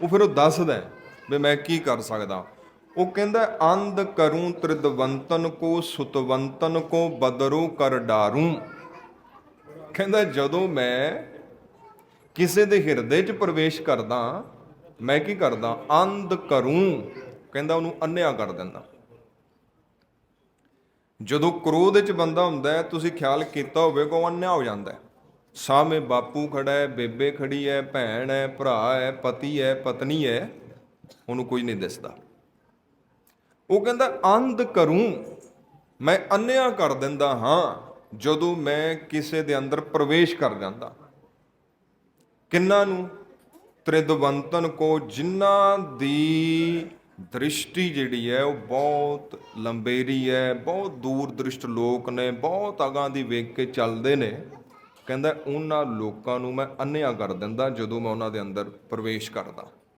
ਉਹ ਫਿਰ ਉਹ ਦੱਸਦਾ ਵੀ ਮੈਂ ਕੀ ਕਰ ਸਕਦਾ। ਉਹ ਕਹਿੰਦਾ, ਅੰਧ ਕਰੂੰ, ਤ੍ਰਿਦਵੰਤਨ ਕੋ, ਸੁਤਵੰਤਨ ਕੋ, ਬਦਰੂ ਕਰ ਡਾਰੂ। ਕਹਿੰਦਾ, ਜਦੋਂ ਮੈਂ ਕਿਸੇ ਦੇ ਹਿਰਦੇ 'ਚ ਪ੍ਰਵੇਸ਼ ਕਰਦਾ, ਮੈਂ ਕੀ ਕਰਦਾ? ਅੰਧ ਕਰੂੰ। ਕਹਿੰਦਾ, ਉਹਨੂੰ ਅੰਨਿਆ ਕਰ ਦਿੰਦਾ। ਜਦੋਂ ਕ੍ਰੋਧ ਵਿੱਚ ਬੰਦਾ ਹੁੰਦਾ ਤੁਸੀਂ ਖਿਆਲ ਕੀਤਾ ਹੋਵੇ ਕੋ ਅੰਨਿਆ ਹੋ ਜਾਂਦਾ ਹੈ। ਸਾਹਮਣੇ ਬਾਪੂ ਖੜਾ ਹੈ, ਬੇਬੇ ਖੜੀ ਹੈ, ਭੈਣ ਹੈ, ਭਰਾ ਹੈ, ਪਤੀ ਹੈ, ਪਤਨੀ ਹੈ, ਉਹਨੂੰ ਕੋਈ ਨਹੀਂ ਦਿਸਦਾ। ਉਹ ਕਹਿੰਦਾ, ਅੰਧ ਕਰੂੰ, ਮੈਂ ਅੰਨਿਆ ਕਰ ਦਿੰਦਾ ਹਾਂ, ਜਦੋਂ ਮੈਂ ਕਿਸੇ ਦੇ ਅੰਦਰ ਪ੍ਰਵੇਸ਼ ਕਰ ਜਾਂਦਾ। ਕਿੰਨਾਂ ਨੂੰ? ਤ੍ਰਿਦਵੰਤਨ ਕੋ ਜਿਨ੍ਹਾਂ ਦੀ ਦ੍ਰਿਸ਼ਟੀ ਜਿਹੜੀ ਹੈ, ਉਹ ਬਹੁਤ ਲੰਬੇਰੀ ਹੈ, ਬਹੁਤ ਦੂਰ ਦ੍ਰਿਸ਼ਟ ਲੋਕ ਨੇ, ਬਹੁਤ ਅਗਾਂ ਦੀ ਵੇਖ ਕੇ ਚੱਲਦੇ ਨੇ। ਕਹਿੰਦਾ, ਉਹਨਾਂ ਲੋਕਾਂ ਨੂੰ ਮੈਂ ਅੰਨਿਆ ਕਰ ਦਿੰਦਾ ਜਦੋਂ ਮੈਂ ਉਹਨਾਂ ਦੇ ਅੰਦਰ ਪ੍ਰਵੇਸ਼ ਕਰਦਾ।